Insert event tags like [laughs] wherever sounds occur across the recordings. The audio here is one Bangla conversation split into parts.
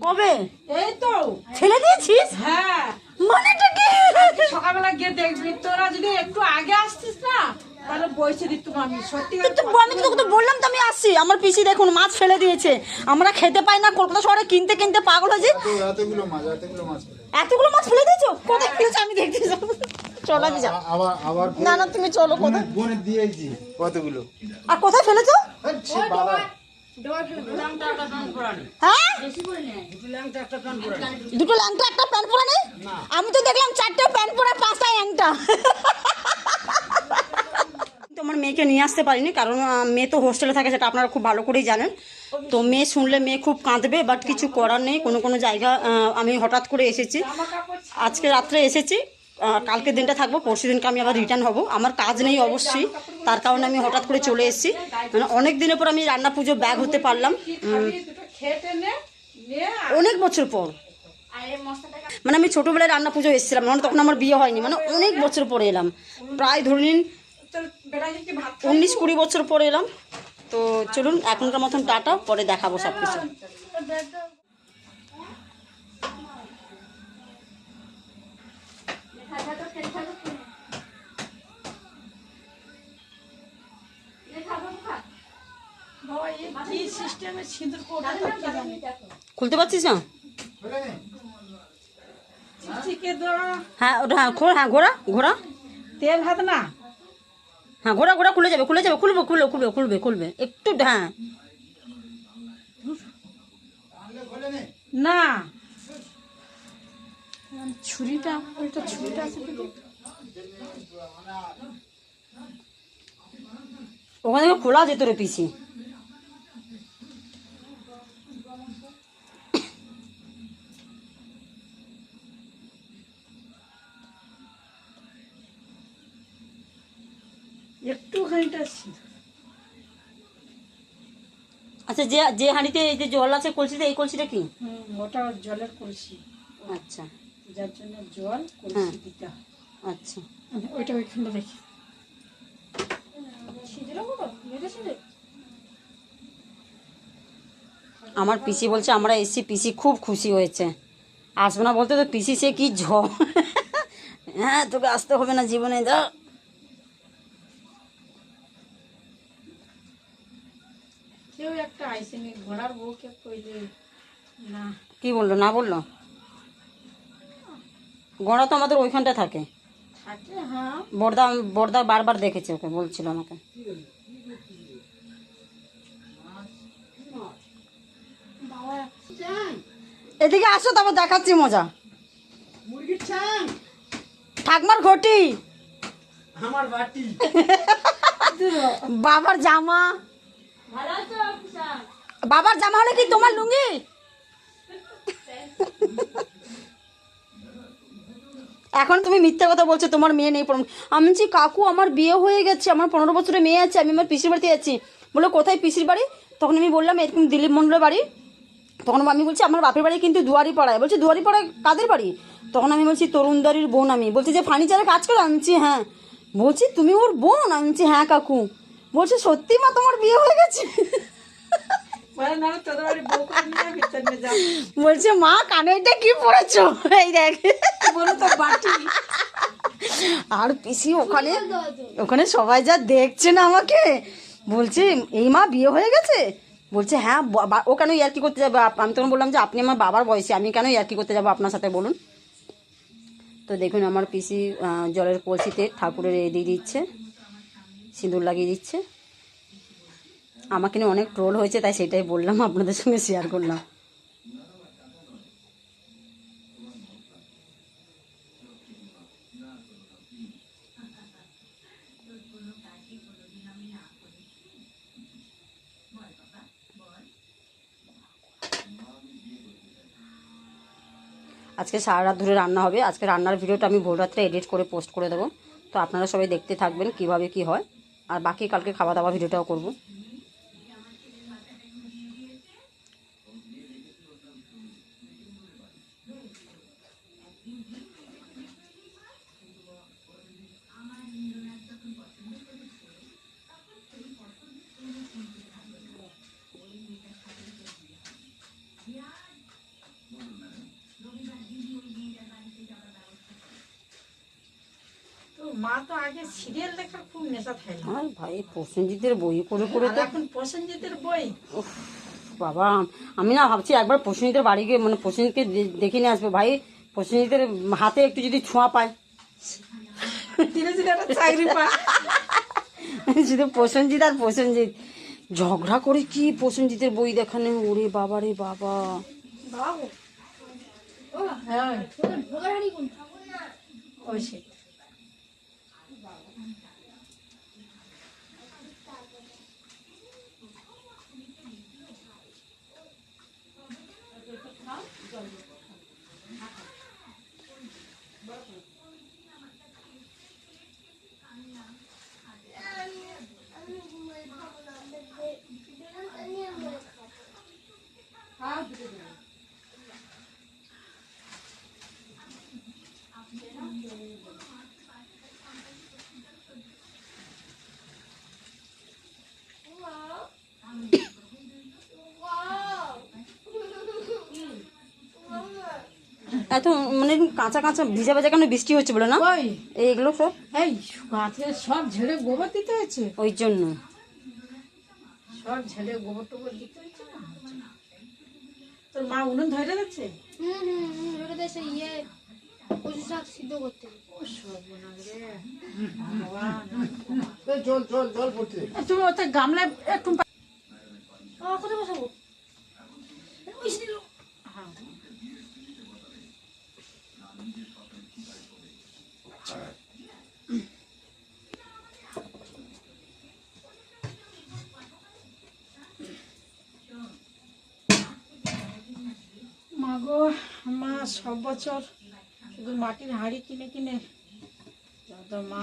কবে? এই তো। ফেলে দিয়েছিস? হ্যাঁ। মানেটা কি? সকালবেলা গিয়ে দেখবি। তোরা যদি একটু আগে আসতিস না তাহলে দিতাম আমি সত্যি আমি তো তোকে বললাম তো আমি আসছি। আমার পিসি দেখুন মাছ ফেলে দিয়েছে। আমরা খেতে পাই না। কলকাতা শহরে কিনতে কিনতে পাগল হয়েছি। এত এতগুলো মাছ এতগুলো মাছ এতগুলো মাছ ফেলে দিয়েছ? কোথায় ফেলেছো? আমি দেখতে যাব। চলো আমি যাও আবার আবার না না তুমি চলো কোথায়? বনে দিয়েছি কতগুলো। আর কোথায় ফেলেছো? বাবা। দুটো ল্যাংটা একটা প্যান্ট পরা নেই? আমি তো দেখলাম চারটে প্যান্ট পরা পাঁচটা ল্যাংটা। তোমার মেয়েকে নিয়ে আসতে পারিনি কারণ মেয়ে তো হোস্টেলে থাকে সেটা আপনারা খুব ভালো করেই জানেন। তো মেয়ে শুনলে মেয়ে খুব কাঁদবে বাট কিছু করার নেই কোনো কোনো জায়গা আমি হঠাৎ করে এসেছি। আজকে রাত্রে এসেছি কালকে দিনটা থাকব, পরশু দিনকে আমি আবার রিটার্ন হব। আমার কাজ নেই অবশ্যই, তার কারণে আমি হঠাৎ করে চলে এসেছি। মানে অনেক দিনের পর আমি রান্না পুজো ব্যাগ হতে পারলাম। অনেক বছর পর। মানে আমি ছোটোবেলায় রান্না পুজো এসেছিলাম মানে তখন আমার বিয়ে হয়নি মানে অনেক বছর পরে এলাম। প্রায় ধরে নিন, উনিশ কুড়ি বছর পরে এলাম। তো চলুন, এখনকার মতন টাটা, পরে দেখাবো সব কিছু খুলতে পারছিস না? হ্যাঁ ওটা হ্যাঁ হ্যাঁ ঘোড়া ঘোড়া তেল হাত না। হ্যাঁ ঘোড়া ঘোড়া খুলে যাবে খুলে যাবে খুলবে খুলবে খুলবে খুলবে খুলবে। একটু হ্যাঁ। নে। না ছুরিটা ওইটা ছুরিটা আছে ওখান থেকে খোলা যেত রে পিসি। একটুখানিটা আচ্ছা যে যে হাঁড়িতে এই যে জল আছে কলসিটা এই কলসিটা কি? ওটা জলের কলসি। আচ্ছা। যার জন্য জল কলসি হ্যাঁ। দিতে হয়। আচ্ছা। ওইটা ওইখানটা দেখি। আমার পিসি বলছে আমরা এসছি পিসি খুব খুশি হয়েছে। আসবে না বলতে তো পিসি সে কি ঝ হ্যাঁ তোকে আসতে হবে না জীবনে যা। কেউ একটা আইসেনি ঘোড়ার বউকে কইলে না। কি বলল না বলল? গোড়া তো আমাদের ওইখানটা থাকে। হ্যাঁ। বর্দা বর্দা বারবার দেখেছে ওকে বলছিল আমাকে। এদিকে আসো তারপর দেখাচ্ছি মজা। ঠাকমার ঘটি। আমার বাটি। বাবার জামা। বাবার জামা হলে কি তোমার লুঙ্গি? এখন তুমি মিথ্যা কথা বলছো তোমার মেয়ে নেই পরম- আমি বলছি কাকু আমার বিয়ে হয়ে গেছে আমার পনেরো বছরের মেয়ে আছে আমি আমার পিসির বাড়িতে যাচ্ছি। বলল কোথায় পিসির বাড়ি? তখন আমি বললাম এরকম দিলীপ মন্ডলের বাড়ি। তখন আমি বলছি আমার বাপের বাড়ি কিন্তু দুয়ারি পাড়ায় বলছি দুয়ারি পাড়ায় কাদের বাড়ি? তখন আমি বলছি তরুণদারির বোন আমি। বলছি যে ফার্নিচারে কাজ করে? আমি বলছি হ্যাঁ। বলছি তুমি ওর বোন? আমি বলছি হ্যাঁ কাকু। বলছে সত্যি মা তোমার বিয়ে হয়ে গেছে? বলছে মা কানে এটা কি পড়েছো? এই দেখ। আর পিসি ওখানে ওখানে সবাই যা দেখছে না আমাকে, বলছে, এই মা বিয়ে হয়ে গেছে? বলছে হ্যাঁ ও কেন ইয়ার্কি করতে যাবে? আমি তখন বললাম যে, আপনি আমার বাবার বয়সী, আমি কেন ইয়ার্কি করতে যাব আপনার সাথে, বলুন। তো দেখুন, আমার পিসি জলের কলসিতে ঠাকুরের এ দিয়ে দিচ্ছে, সিঁদুর লাগিয়ে দিচ্ছে। আমাকে নিয়ে অনেক ট্রোল হয়েছে, তাই সেটাই বললাম, আপনাদের সঙ্গে শেয়ার করলাম। আজকে সারা রাত ধরে রান্না হবে। আজকে রান্নার ভিডিওটা আমি ভোর রাত্রে এডিট করে পোস্ট করে দেবো। তো আপনারা সবাই দেখতে থাকবেন কীভাবে কি হয়। আর বাকি কালকে খাওয়া দাওয়া ভিডিওটাও করব। সিরিয়াল দেখার খুব নেশা থাকে। আর ভাই প্রসেনজিতের বই করে করে তো এখন প্রসেনজিতের বই। বাবা আমি না ভাবছি একবার প্রসেনজিতের বাড়ি গিয়ে মানে প্রসেনজিৎকে দেখে নিয়ে আসব। ভাই প্রসেনজিতের হাতে একটু যদি ছোঁয়া পায়। ধীরে ধীরে একটা চাকরি পায়। [laughs] শুধু প্রসেনজিৎ আর প্রসেনজিৎ। ঝগড়া করে কি প্রসেনজিতের বই দেখানে? ওরে বাবা রে বাবা। হ্যাঁ। ওই এত মানে কাঁচা কাঁচা ভিজা ভেজা কেন বৃষ্টি হচ্ছে বলে না? ওই। এইগুলো সব। এই গাছে সব ঝেড়ে গোবর দিতে হয়েছে? ওই জন্য। সব ঝেড়ে গোবর টোবর দিতে হয়েছে না? তোর মা উনুন ধরে যাচ্ছে হুম দেশে ইয়ে কচু শাক সিদ্ধ করতে। ও সর্বনাশ রে। ভগবান। এই জল জল জল পড়ছে। তুমি ওতে গামলায় একটু কোথায় বসাবো? হ্যাঁ। মা গো মা সব বছর শুধু মাটির হাঁড়ি কিনে কিনে যত মা।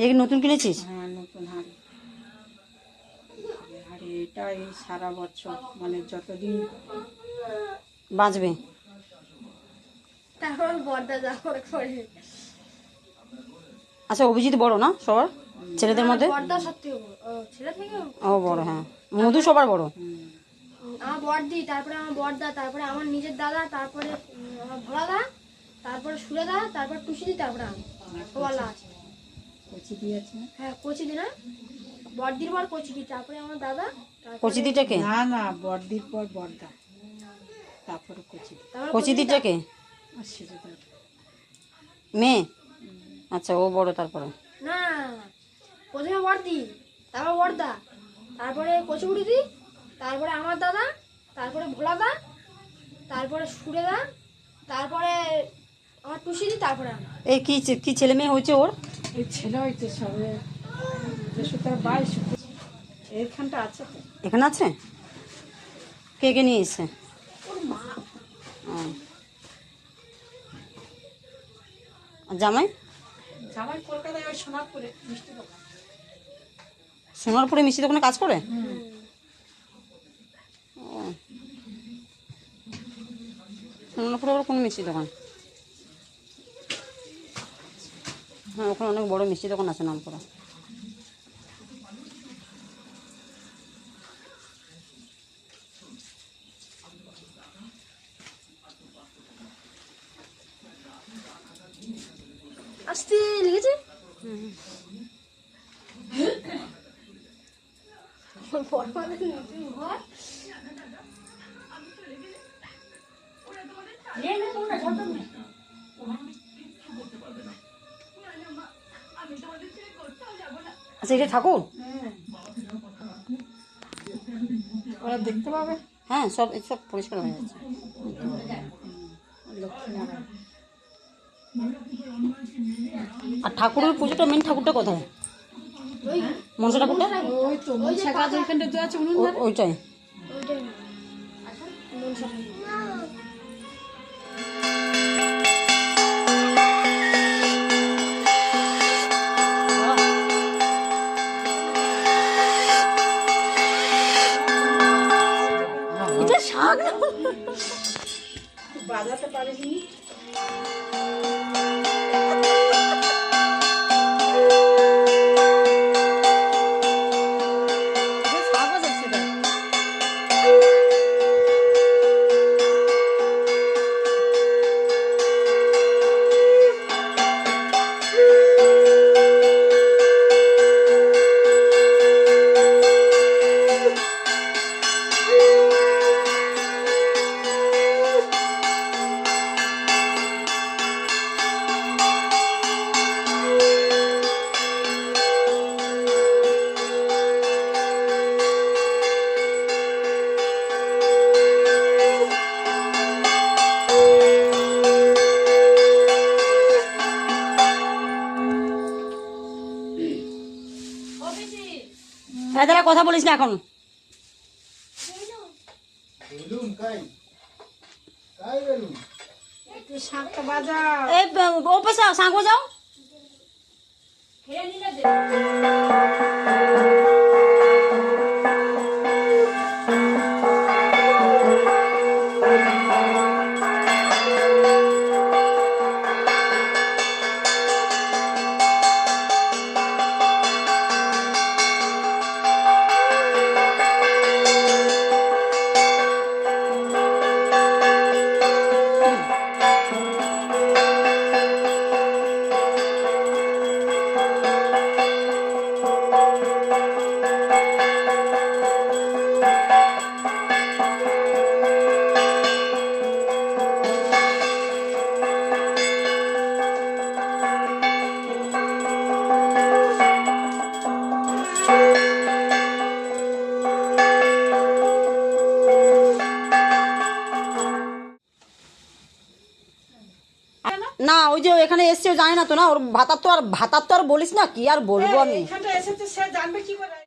এই যে নতুন কিনেছিস? হ্যাঁ নতুন হাঁড়ি। হাঁড়ি এটাই সারা বছর মানে যতদিন বাঁচবে। তারপর বর্দা করে। আচ্ছা অভিজিৎ বড় না সবার? ছেলেদের মধ্যে? বর্দা। ও, ছেলে থেকে ও বড় হ্যাঁ। মধু সবার বড়? আমার বর্দি তারপরে আমার বর্দা তারপরে আমার নিজের দাদা তারপরে আমার ভোলাদা তারপরে সুরেদা তারপর টুসিদি তারপরে আমি ওয়ালা। আছে কচি দিয়েছে হ্যাঁ কচিদি না? বর্দির পর কচিদি তারপরে আমার দাদা কচিদিটাকে না না বড়দির পর বড়দা। তারপরে কচি তারপরে কচিদিটাকে মেয়ে? আচ্ছা ও বড় তারপরে? না প্রথমে বর্দি তারপর বর্দা তারপরে কচুগুড়িদি তারপরে আমার দাদা তারপরে ভোলা ভোলাদা তারপরে সুরেদা তারপরে আমার টুসিদি তারপরে আমি এই কি কি ছেলে মেয়ে হয়েছে ওর? এই ছেলে হইতে সবে তার বাইশ এইখানটা আছে এখানে আছে? কে কে নিয়ে। আর জামাই? জামাই কলকাতায় ওই সোনারপুরে মিষ্টি দোকান। সোনারপুরে মিষ্টি দোকানে কাজ করে? ও। সোনারপুরে আবার কোন মিষ্টি দোকান। হ্যাঁ ওখানে অনেক বড় মিষ্টি দোকান আছে নাম করা আসতে লেগেছে? বড় আচ্ছা এটা ঠাকুর ওরা দেখতে পাবে হ্যাঁ সব সব পরিষ্কার হয়ে যাচ্ছে আর ঠাকুরের পুজোটা মেন ঠাকুরটা কোথায় মনসা ঠাকুরটা ওইটাই বাজাতে পারিনি ভেদারা কথা বলিস না এখন। বাজাও। ও পেশা সাঁকো যাও না ওই যে এখানে এসছে জানে না তো না ওর ভাতার তো আর ভাতার তো আর বলিস না কি আর বলব আমি?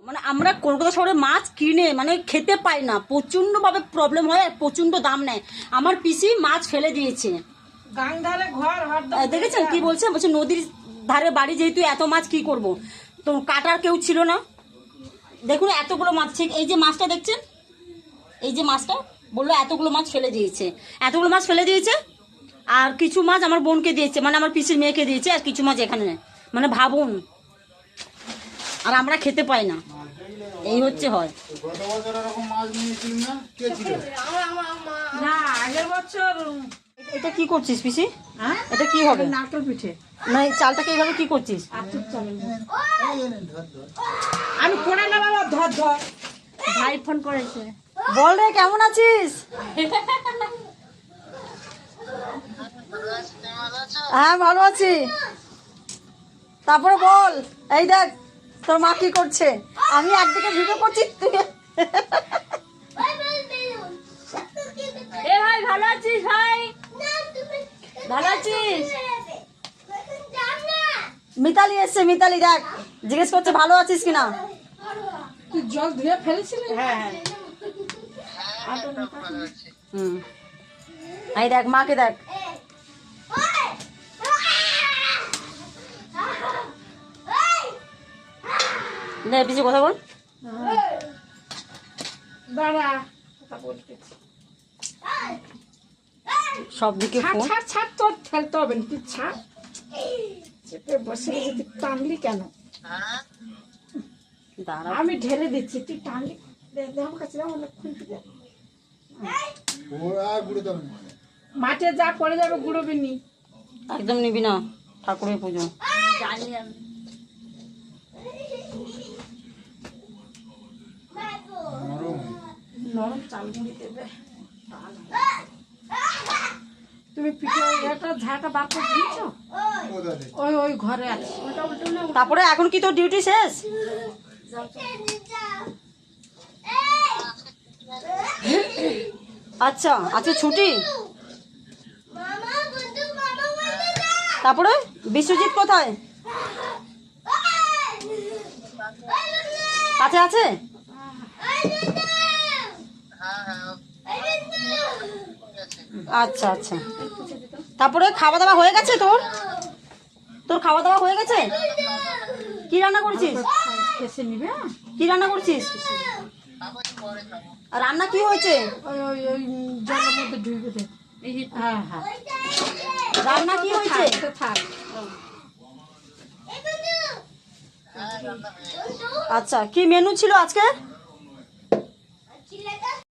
মানে আমরা কলকাতা শহরে মাছ কিনে মানে খেতে পাই না প্রচণ্ড ভাবে প্রবলেম হয় আর প্রচণ্ড দাম নেয়। আমার পিসি মাছ ফেলে দিয়েছে। দেখেছেন কি বলছে? বলছে নদীর ধারে বাড়ি যেহেতু এত মাছ কি করব? তো কাটার কেউ ছিল না। দেখুন এতগুলো মাছ ঠিক এই যে মাছটা দেখছেন? এই যে মাছটা বলল এতগুলো মাছ ফেলে দিয়েছে। এতগুলো মাছ ফেলে দিয়েছে? আর কিছু মাছ আমার বোনকে দিয়েছে মানে আমার পিসির মেয়েকে দিয়েছে আর কিছু মাছ এখানে। মানে ভাবুন। আর আমরা খেতে পাই না। এই হচ্ছে হয়। এটা কি করছিস পিসি? হ্যাঁ? এটা কি হবে? নারকেল পিঠে। না এই চালটাকে এইভাবে কি করছিস? আমি করে না বাবা ধর ধর। ভাই ফোন করেছে। বল রে কেমন আছিস? [laughs] হ্যাঁ ভালো আছি। তারপরে বল এই দেখ তোর মা কি করছে? আমি একদিকে ভিডিও করছি তুই এ ভাই ভালো আছিস ভাই? ভালো আছিস? মিতালি এসছে মিতালি দেখ জিজ্ঞেস করছে ভালো আছিস কিনা? তুই জল ধুয়ে ফেলেছিলি? হ্যাঁ হ্যাঁ। হুম। এই দেখ মাকে দেখ। নে পিছু কথা বল। দাঁড়া। কথা বলতেছি সব দিকে ছাড় ফোন। ছাড় ছাড় তোর ফেলতে হবে না তুই ছাড়। চেপে বসে তুই টানলি কেন? দাঁড়া। আমি ঢেলে দিচ্ছি তুই টানলি। আমার কাছে দাও, অনেক খুলতে আর গুঁড়ো দাও। না মাঠে যা পড়ে যাবে গুঁড়োবি নি। একদম নিবি না ঠাকুরের পুজো। জানি আমি। নরম চাল মুড়ি দেবে। তুমি পিঠে এটা ঝাঁটা বার করে দিয়েছ? ওই ওই ঘরে আছে। তারপরে এখন কি তোর ডিউটি শেষ? আচ্ছা আচ্ছা ছুটি? তারপরে? বিশ্বজিৎ কোথায়? কাছে আছে? আচ্ছা আচ্ছা। তারপরে খাওয়া দাওয়া হয়ে গেছে তোর? তোর খাওয়া দাওয়া হয়ে গেছে? কি রান্না করছিস? কি রান্না করছিস? আর রান্না কি হয়েছে? হ্যাঁ হ্যাঁ। রান্না কি হয়েছে? আচ্ছা কি মেনু ছিল আজকে?